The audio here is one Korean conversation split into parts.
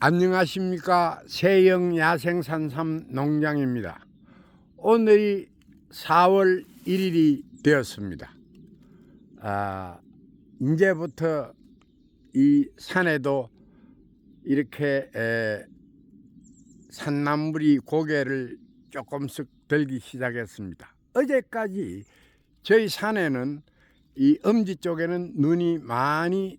안녕하십니까 세영 야생산삼 농장입니다. 오늘이 4월 1일이 되었습니다. 아, 이제부터 이 산에도 이렇게 에, 산나물이 고개를 조금씩 들기 시작했습니다. 어제까지 저희 산에는 이 엄지 쪽에는 눈이 많이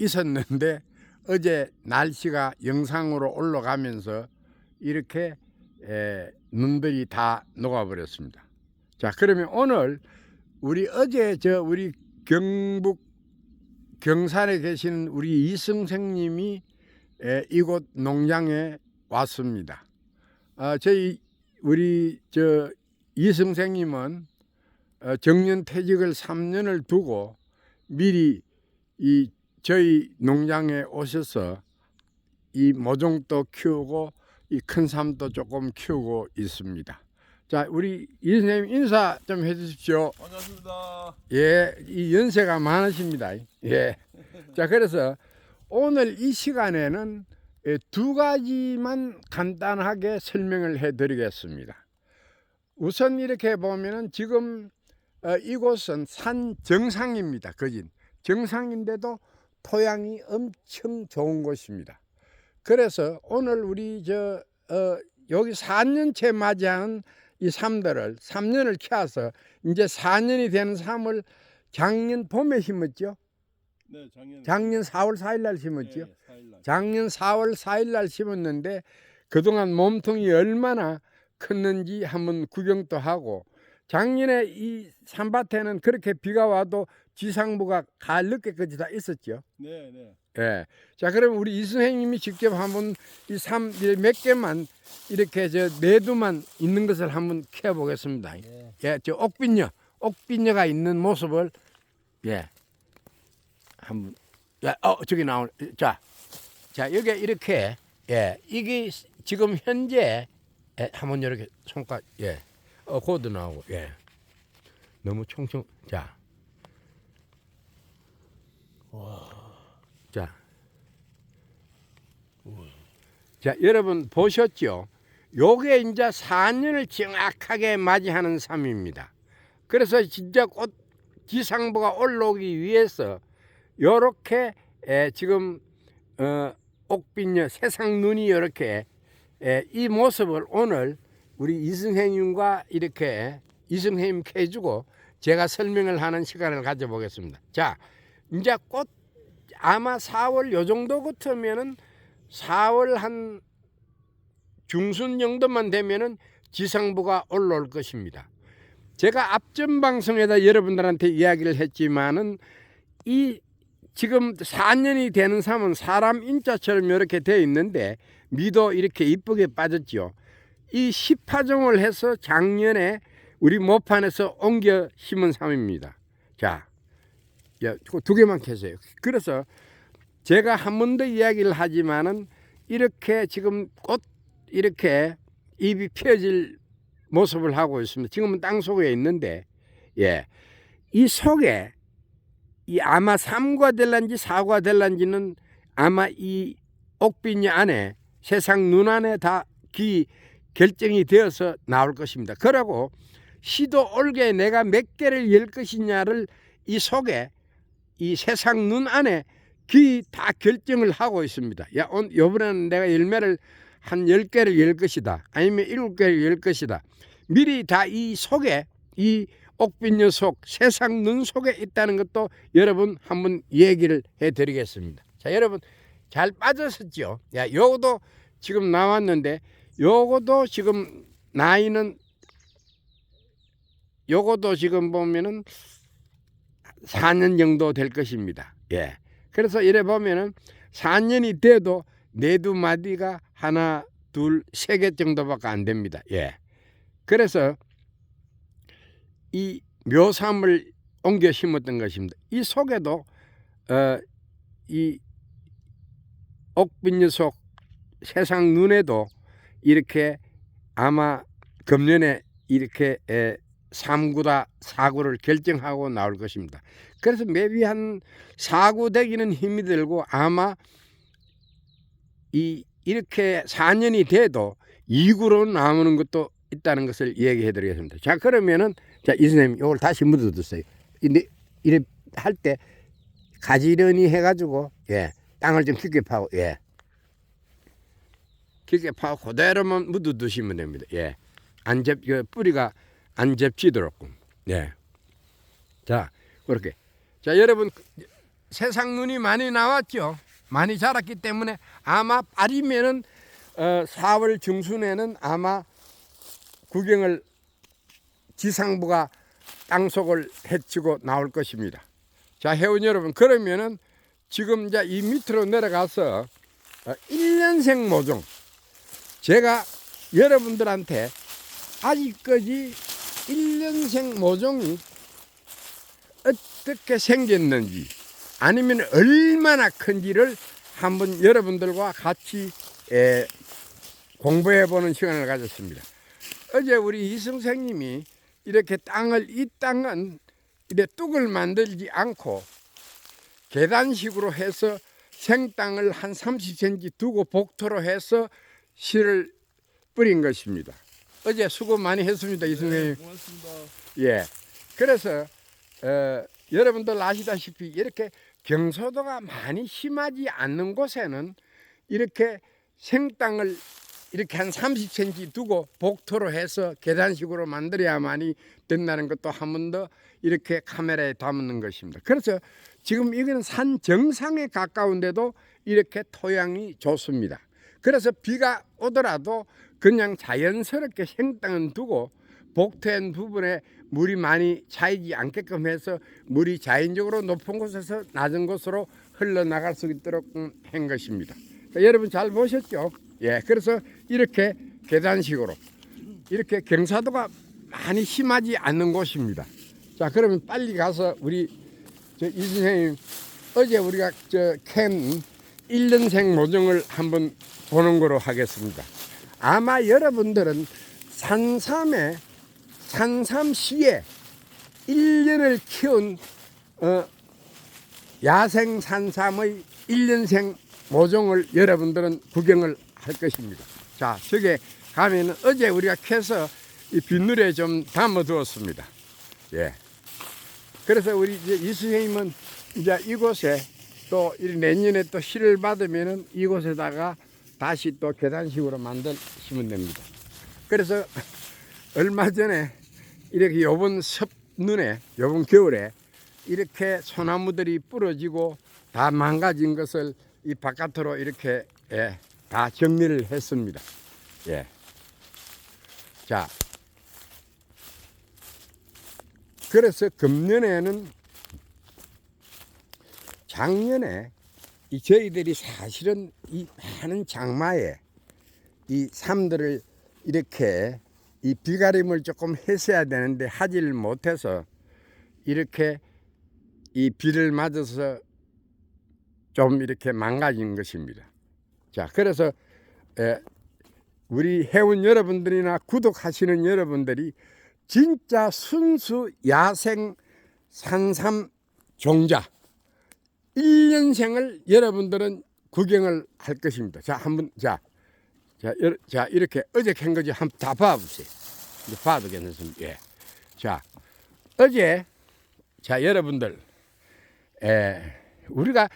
있었는데 어제 날씨가 영상으로 올라가면서 이렇게 에, 눈들이 다 녹아버렸습니다. 자 그러면 오늘 우리 어제 저 우리 경북 경산에 계신 우리 이승생님이 에, 이곳 농장에 왔습니다. 아, 저희 우리 저 이승생님은 어, 정년 퇴직을 3년을 두고 미리 이 저희 농장에 오셔서 이 모종도 키우고 이 큰 삶도 조금 키우고 있습니다. 자, 우리 이 선생님 인사 좀 해주십시오. 반갑습니다. 예, 이 연세가 많으십니다. 예. 자, 그래서 오늘 이 시간에는 예, 두 가지만 간단하게 설명을 해드리겠습니다. 우선 이렇게 보면은 지금 어, 이곳은 산 정상입니다. 거진 정상인데도 토양이 엄청 좋은 곳입니다. 그래서 오늘 우리 저 어, 여기 4년째 맞이하는 이 삶들을 3년을 키워서 이제 4년이 되는 삶을 작년 봄에 심었죠. 네, 작년 작년 4월 4일 날 심었죠. 네, 4일 날. 작년 4월 4일 날 심었는데 그동안 몸통이 얼마나 컸는지 한번 구경도 하고 작년에 이 산밭에는 그렇게 비가 와도 지상부가 가을 늦게까지 다 있었죠. 네, 네. 예. 자, 그럼 우리 이 선생님이 직접 한번 이 삼 몇 개만 이렇게 저 내두만 있는 것을 한번 캐 보겠습니다. 네. 예, 저 옥빈녀, 옥빈녀가 있는 모습을 예. 한번 야, 어, 저기 나올 자. 자, 여기 이렇게 예. 이게 지금 현재 예, 한번 이렇게 손가 예. 어, 코드 나오고 예. 너무 총총 자. 자. 자, 여러분 보셨죠? 요게 이제 4년을 정확하게 맞이하는 삶입니다. 그래서 진짜 꽃 지상부가 올라오기 위해서 요렇게 에, 지금 어, 옥빈녀 세상 눈이 이렇게 에, 이 모습을 오늘 우리 이승혜님과 이렇게 이승혜님 해주고 제가 설명을 하는 시간을 가져보겠습니다. 자, 이제 꽃 아마 4월 요 정도 같으면은 4월 한 중순 정도만 되면은 지상부가 올라올 것입니다. 제가 앞전 방송에다 여러분들한테 이야기를 했지만은 이 지금 4년이 되는 삶은 사람 인자처럼 이렇게 되어 있는데 미도 이렇게 이쁘게 빠졌죠. 이 10파종을 해서 작년에 우리 모판에서 옮겨 심은 삶입니다. 자, 두 개만 캐세요. 그래서 제가 한 번 더 이야기를 하지만은 이렇게 지금 꽃 이렇게 잎이 펴질 모습을 하고 있습니다. 지금은 땅 속에 있는데, 예, 이 속에 이 아마 삼과 될란지 사과 될란지는 아마 이 옥빈이 안에 세상 눈 안에 다 기 결정이 되어서 나올 것입니다. 그러고 시도 올게 내가 몇 개를 열 것이냐를 이 속에 이 세상 눈 안에 귀 다 결정을 하고 있습니다. 야, 온, 요번에는 내가 열매를 한 열개를열 것이다. 아니면 일곱 개를 열 것이다. 미리 다 이 속에 이 옥빈녀 속 세상 눈 속에 있다는 것도 여러분 한번 얘기를 해 드리겠습니다. 자, 여러분 잘 빠졌었죠? 야, 요것도 지금 나왔는데 요것도 지금 나이는 요것도 지금 보면은 4년 정도 될 것입니다. 예. 그래서 이래 보면은 4년이 돼도 네두 마디가 하나, 둘, 세 개 정도밖에 안 됩니다. 예. 그래서 이 묘삼을 옮겨 심었던 것입니다. 이 속에도 어, 이 옥빈녀 속 세상 눈에도 이렇게 아마 금년에 이렇게 에, 3구다 4구를 결정하고 나올 것입니다. 그래서 맵이 한 4구 되기는 힘이 들고 아마 이 이렇게 4년이 돼도 2구로 남는 것도 있다는 것을 얘기해 드리겠습니다. 자, 그러면은 자, 이 선생님 이걸 다시 묻어 두세요. 근데 이래 할 때 가지런히 해 가지고 예. 땅을 좀 깊게 파고 예. 깊게 파고 그대로만 묻어 두시면 됩니다. 예. 안 접, 그 뿌리가 안 접지도록. 예. 자, 그렇게. 자, 여러분 세상 눈이 많이 나왔죠. 많이 자랐기 때문에 아마 빠리면은 어, 4월 중순에는 아마 구경을 지상부가 땅속을 헤치고 나올 것입니다. 자, 회원 여러분, 그러면은 지금 이제 이 밑으로 내려가서 어, 1년생 모종 제가 여러분들한테 아직까지 1년생 모종이 어떻게 생겼는지 아니면 얼마나 큰지를 한번 여러분들과 같이 에, 공부해 보는 시간을 가졌습니다. 어제 우리 이승생님이 이렇게 땅을 이 땅은 이래 뚝을 만들지 않고 계단식으로 해서 생땅을 한 30cm 두고 복토로 해서 씨를 뿌린 것입니다. 어제 수고 많이 했습니다, 이승생님. 네, 고맙습니다. 예. 그래서 어, 여러분들 아시다시피 이렇게 경소도가 많이 심하지 않는 곳에는 이렇게 생땅을 이렇게 한 30cm 두고 복토로 해서 계단식으로 만들어야만이 된다는 것도 한 번 더 이렇게 카메라에 담는 것입니다. 그래서 지금 이거는 산 정상에 가까운데도 이렇게 토양이 좋습니다. 그래서 비가 오더라도 그냥 자연스럽게 생땅은 두고 복토한 부분에 물이 많이 차이지 않게끔 해서 물이 자연적으로 높은 곳에서 낮은 곳으로 흘러나갈 수 있도록 음, 한 것입니다. 자, 여러분 잘 보셨죠? 예, 그래서 이렇게 계단식으로 이렇게 경사도가 많이 심하지 않는 곳입니다. 자, 그러면 빨리 가서 우리 저 이 선생님 어제 우리가 저캔 1년생 모종을 한번 보는 거로 하겠습니다. 아마 여러분들은 산삼에 산삼시에 1년을 키운 어, 야생 산삼의 1년생 모종을 여러분들은 구경을 할 것입니다. 자, 저게 가면은 어제 우리가 캐서 이 빗물에 좀 담아 두었습니다. 예. 그래서 우리 이제 이 선생님은 이제 이곳에 또이 내년에 또 씨를 받으면은 이곳에다가 다시 또 계단식으로 만드시면 됩니다. 그래서 얼마 전에 이렇게 요번 섭눈에 요번 겨울에 이렇게 소나무들이 부러지고 다 망가진 것을 이 바깥으로 이렇게 예, 다 정리를 했습니다. 예. 자. 그래서 금년에는 작년에 이 저희들이 사실은 이 많은 장마에 이 삶들을 이렇게 이 비가림을 조금 했어야 되는데 하지를 못해서 이렇게 이 비를 맞아서 좀 이렇게 망가진 것입니다. 자, 그래서 에, 우리 회원 여러분들이나 구독하시는 여러분들이 진짜 순수 야생 산삼 종자 1년생을 여러분들은 구경을 할 것입니다. 자, 한번 자, 자, 여- 자 이렇게 어제 캔 거지 한번 다 봐보세요. 이제 봐도 괜찮습니다. 예. 자, 어제 자 여러분들, 에, 우리가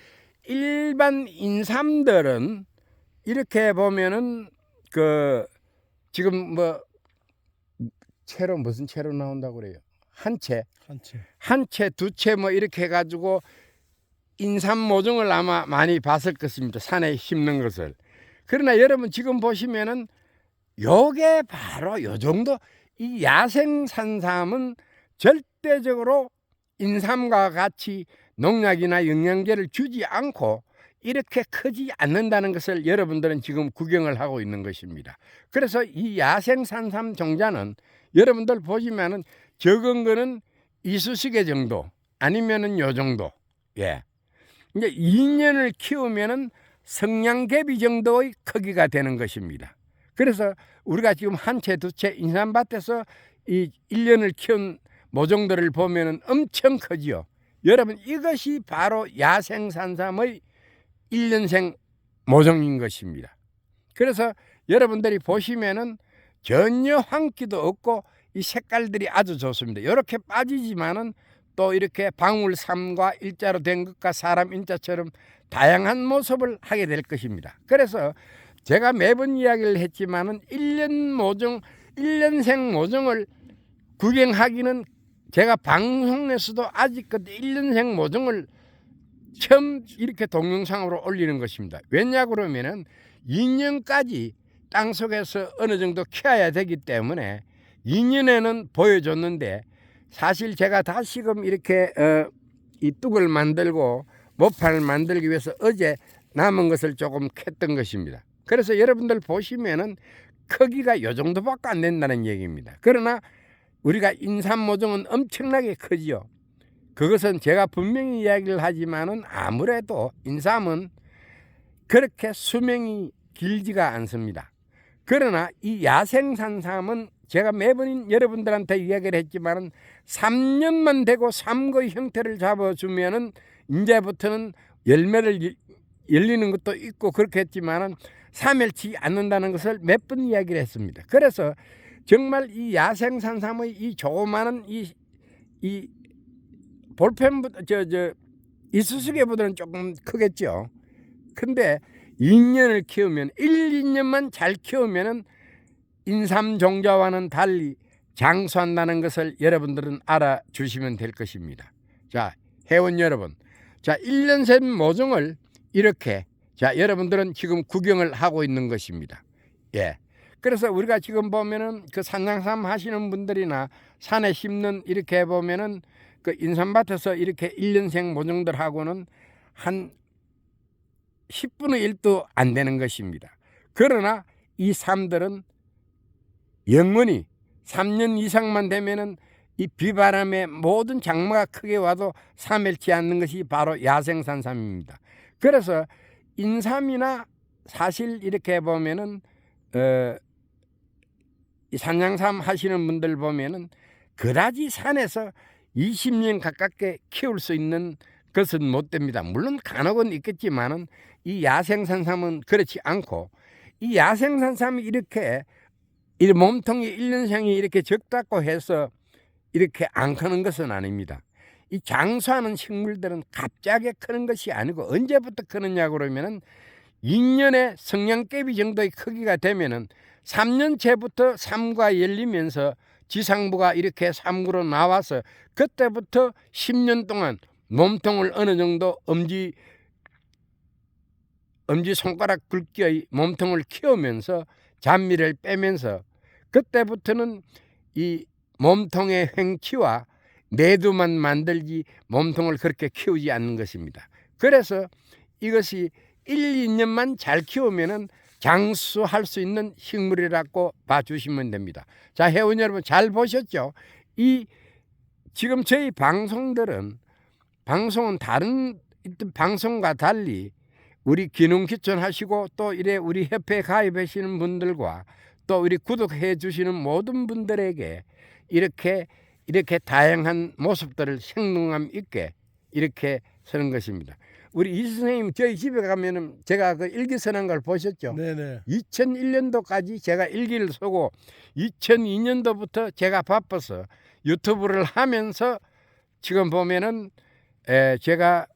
일반 인삼들은 이렇게 보면은 그 지금 뭐 채로 무슨 채로 나온다고 그래요? 한 채, 한 채. 한 채, 두 채 뭐 이렇게 해가지고 인삼 모종을 아마 많이 봤을 것입니다. 산에 심는 것을. 그러나 여러분 지금 보시면은 요게 바로 요 정도 이 야생 산삼은 절대적으로 인삼과 같이 농약이나 영양제를 주지 않고 이렇게 크지 않는다는 것을 여러분들은 지금 구경을 하고 있는 것입니다. 그래서 이 야생 산삼 종자는 여러분들 보시면은 적은 거는 이쑤시개 정도 아니면은 요 정도. 예. 이제 2년을 키우면은 성냥개비 정도의 크기가 되는 것입니다. 그래서 우리가 지금 한 채, 두 채 인삼밭에서 이 1년을 키운 모종들을 보면은 엄청 크지요. 여러분 이것이 바로 야생 산삼의 1년생 모종인 것입니다. 그래서 여러분들이 보시면은 전혀 황기도 없고 이 색깔들이 아주 좋습니다. 이렇게 빠지지만은 또 이렇게 방울삼과 일자로 된 것과 사람 인자처럼 다양한 모습을 하게 될 것입니다. 그래서 제가 매번 이야기를 했지만은 1년 모종, 1년생 모종을 구경하기는 제가 방송에서도 아직 그때 1년생 모종을 처음 이렇게 동영상으로 올리는 것입니다. 왜냐 그러면은 2년까지 땅 속에서 어느 정도 키워야 되기 때문에 2년에는 보여줬는데 사실 제가 다시금 이렇게 어, 이 뚝을 만들고 모판을 만들기 위해서 어제 남은 것을 조금 캤던 것입니다. 그래서 여러분들 보시면은 크기가 요 정도밖에 안 된다는 얘기입니다. 그러나 우리가 인삼 모종은 엄청나게 크지요. 그것은 제가 분명히 이야기를 하지만은 아무래도 인삼은 그렇게 수명이 길지가 않습니다. 그러나 이 야생산삼은 제가 매번 여러분들한테 이야기를 했지만은 3년만 되고 삼거의 형태를 잡아주면은 이제부터는 열매를 열- 열리는 것도 있고 그렇게 했지만은 사멸치 않는다는 것을 몇 번 이야기를 했습니다. 그래서 정말 이 야생산삼의 이 조그마한 이, 이 볼펜보다 저 저 이수수개보다는 조금 크겠죠. 근데 2년을 키우면 1, 2년만 잘 키우면은 인삼 종자와는 달리 장수한다는 것을 여러분들은 알아주시면 될 것입니다. 자, 회원 여러분. 자, 1년 샘 모종을 이렇게 자, 여러분들은 지금 구경을 하고 있는 것입니다. 예. 그래서 우리가 지금 보면은 그 산양삼 하시는 분들이나 산에 심는 이렇게 보면은 그 인삼밭에서 이렇게 1년생 모종들하고는 한 10분의 1도 안 되는 것입니다. 그러나 이 삶들은 영원히 3년 이상만 되면은 이 비바람에 모든 장마가 크게 와도 사멸치 않는 것이 바로 야생산삼입니다. 그래서 인삼이나 사실 이렇게 보면은 어, 이 산양삼 하시는 분들 보면은 그다지 산에서 20년 가깝게 키울 수 있는 것은 못 됩니다. 물론 간혹은 있겠지만은 이 야생산삼은 그렇지 않고 이 야생산삼이 이렇게 이 몸통이 1년생이 이렇게 적다고 해서 이렇게 안 크는 것은 아닙니다. 이 장수하는 식물들은 갑자기 크는 것이 아니고 언제부터 크느냐 그러면은 2년의 성냥개비 정도의 크기가 되면은 3년째부터 삼과 열리면서 지상부가 이렇게 삼구로 나와서 그때부터 10년 동안 몸통을 어느 정도 엄지 엄지 손가락 굵기의 몸통을 키우면서 잔미를 빼면서 그때부터는 이 몸통의 횡치와 내두만 만들지 몸통을 그렇게 키우지 않는 것입니다. 그래서 이것이 1, 2년만 잘 키우면은 장수할 수 있는 식물이라고 봐주시면 됩니다. 자, 회원 여러분 잘 보셨죠? 이 지금 저희 방송들은 방송은 다른 방송과 달리 우리 기능 기촌하시고 또 이래 우리 협회에 가입하시는 분들과 또 우리 구독해 주시는 모든 분들에게 이렇게 이렇게 다양한 모습들을 생동감 있게 이렇게 쓰는 것입니다. 우리 이 선생님 저희 집에 가면은 제가 그 일기 쓰는 걸 보셨죠? 네네. 2001년도까지 제가 일기를 쓰고 2002년도부터 제가 바빠서 유튜브를 하면서 지금 보면은 에, 제가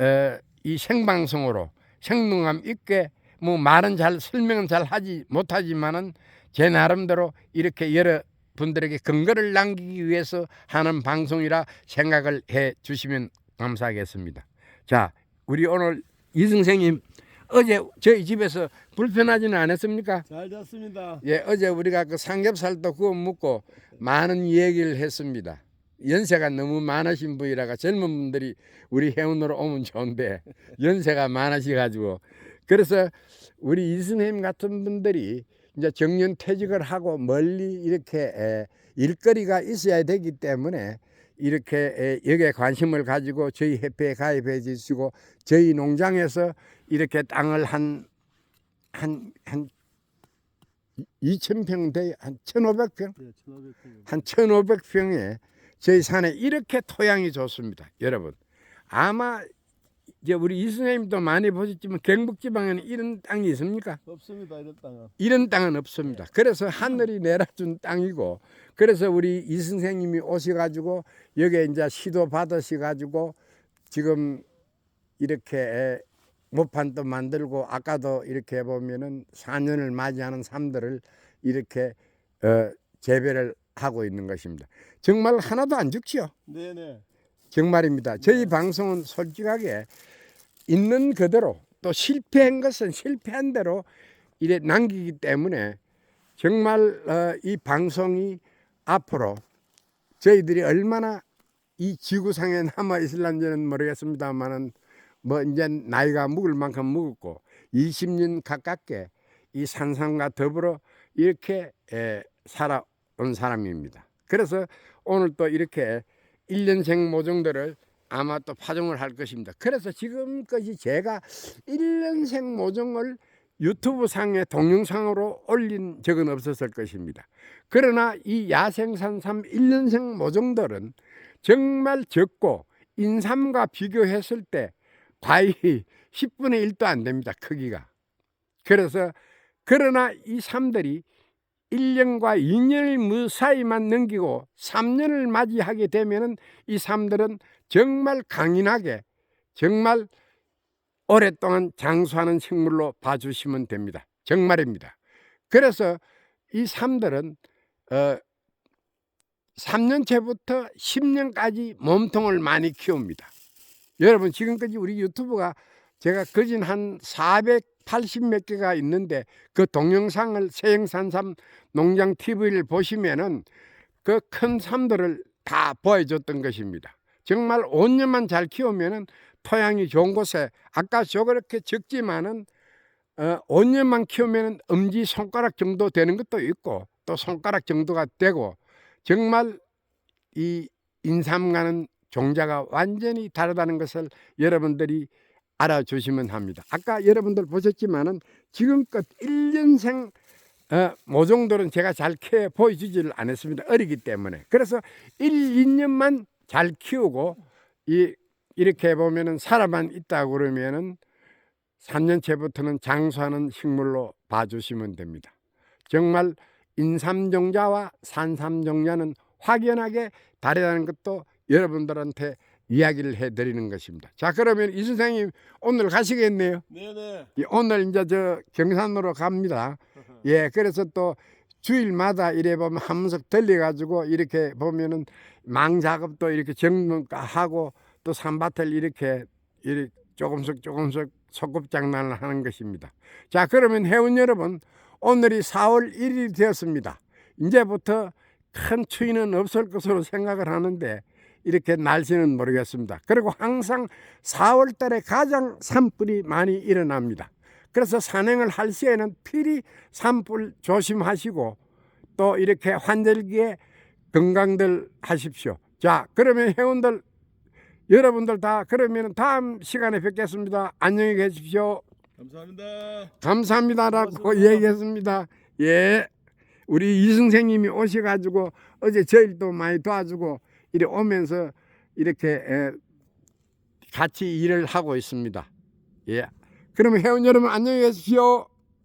에, 이 생방송으로 생동감 있게 뭐 말은 잘 설명은 잘 하지 못하지만은 제 나름대로 이렇게 여러 분들에게 근거를 남기기 위해서 하는 방송이라 생각을 해 주시면 감사하겠습니다. 자, 우리 오늘 이 선생님 어제 저희 집에서 불편하지는 않았습니까? 잘 잤습니다. 예, 어제 우리가 그 삼겹살도 구워 먹고 많은 얘기를 했습니다. 연세가 너무 많으신 분이라가 젊은 분들이 우리 회원으로 오면 좋은데 연세가 많으셔 가지고 그래서 우리 이선생님 같은 분들이 이제 정년 퇴직을 하고 멀리 이렇게 에, 일거리가 있어야 되기 때문에 이렇게 에, 여기에 관심을 가지고 저희 협회에 가입해 주시고 저희 농장에서 이렇게 땅을 한 한, 한 2,000평 돼, 한 1,500평? 네, 1,500평. 한 1,500평에 저희 산에 이렇게 토양이 좋습니다. 여러분. 아마 이제 우리 이 선생님도 많이 보셨지만 경북 지방에는 이런 땅이 있습니까? 없습니다 이런 땅은. 이런 땅은 없습니다. 그래서 하늘이 내려준 땅이고 그래서 우리 이 선생님이 오셔가지고 여기에 이제 시도 받으셔가지고 지금 이렇게 모판도 만들고 아까도 이렇게 보면은 4년을 맞이하는 삶들을 이렇게 어, 재배를 하고 있는 것입니다. 정말 하나도 안 죽지요. 네네. 정말입니다. 저희 방송은 솔직하게 있는 그대로 또 실패한 것은 실패한 대로 이래 남기기 때문에 정말 어, 이 방송이 앞으로 저희들이 얼마나 이 지구상에 남아 있을런지는 모르겠습니다만은 뭐 이제 나이가 묵을 만큼 묵었고 20년 가깝게 이 산상과 더불어 이렇게 에, 살아온 사람입니다. 그래서 오늘 또 이렇게 1년생 모종들을 아마 또 파종을 할 것입니다. 그래서 지금까지 제가 1년생 모종을 유튜브 상에 동영상으로 올린 적은 없었을 것입니다. 그러나 이 야생산삼 1년생 모종들은 정말 적고 인삼과 비교했을 때 거의 10분의 1도 안 됩니다. 크기가. 그래서 그러나 이 삼들이 1년과 2년을 무사히만 넘기고 3년을 맞이하게 되면은 이 삶들은 정말 강인하게 정말 오랫동안 장수하는 식물로 봐주시면 됩니다. 정말입니다. 그래서 이 삶들은 어 3년째부터 10년까지 몸통을 많이 키웁니다. 여러분 지금까지 우리 유튜브가 제가 거진 한 480 몇 개가 있는데 그 동영상을 세영산삼 농장 TV를 보시면은 그 큰 삶들을 다 보여줬던 것입니다. 정말 5년만 잘 키우면은 토양이 좋은 곳에 아까 저렇게 적지만은 어, 5년만 키우면은 엄지 손가락 정도 되는 것도 있고 또 손가락 정도가 되고 정말 이 인삼과는 종자가 완전히 다르다는 것을 여러분들이 알아주시면 합니다. 아까 여러분들 보셨지만은 지금껏 1년생 어, 모종들은 제가 잘 키워 보여주지를 않았습니다. 어리기 때문에. 그래서 1, 2년만 잘 키우고 이 이렇게 보면은 살아만 있다 그러면은 3년째부터는 장수하는 식물로 봐주시면 됩니다. 정말 인삼종자와 산삼종자는 확연하게 다르다는 것도 여러분들한테 이야기를 해드리는 것입니다. 자 그러면 이 선생님 오늘 가시겠네요. 네네. 예, 오늘 이제 저 경산으로 갑니다. 예, 그래서 또 주일마다 이래 보면 한 문석 들려가지고 이렇게 보면은 망 작업도 이렇게 정문하고 또 산밭을 이렇게 이렇게 조금씩 조금씩 소꿉 장난을 하는 것입니다. 자, 그러면 회원 여러분, 오늘이 4월 1일이 되었습니다. 이제부터 큰 추위는 없을 것으로 생각을 하는데 이렇게 날씨는 모르겠습니다. 그리고 항상 4월 달에 가장 산불이 많이 일어납니다. 그래서 산행을 할 시에는 필히 산불 조심하시고 또 이렇게 환절기에 건강들 하십시오. 자, 그러면 회원들 여러분들 다 그러면 다음 시간에 뵙겠습니다. 안녕히 계십시오. 감사합니다. 감사합니다라고 고맙습니다. 얘기했습니다. 예. 우리 이승생님이 오셔가지고 어제 저일도 많이 도와주고 이래 오면서 이렇게 에, 같이 일을 하고 있습니다. 예. 그러면 회원 여러분 안녕히 계십시오.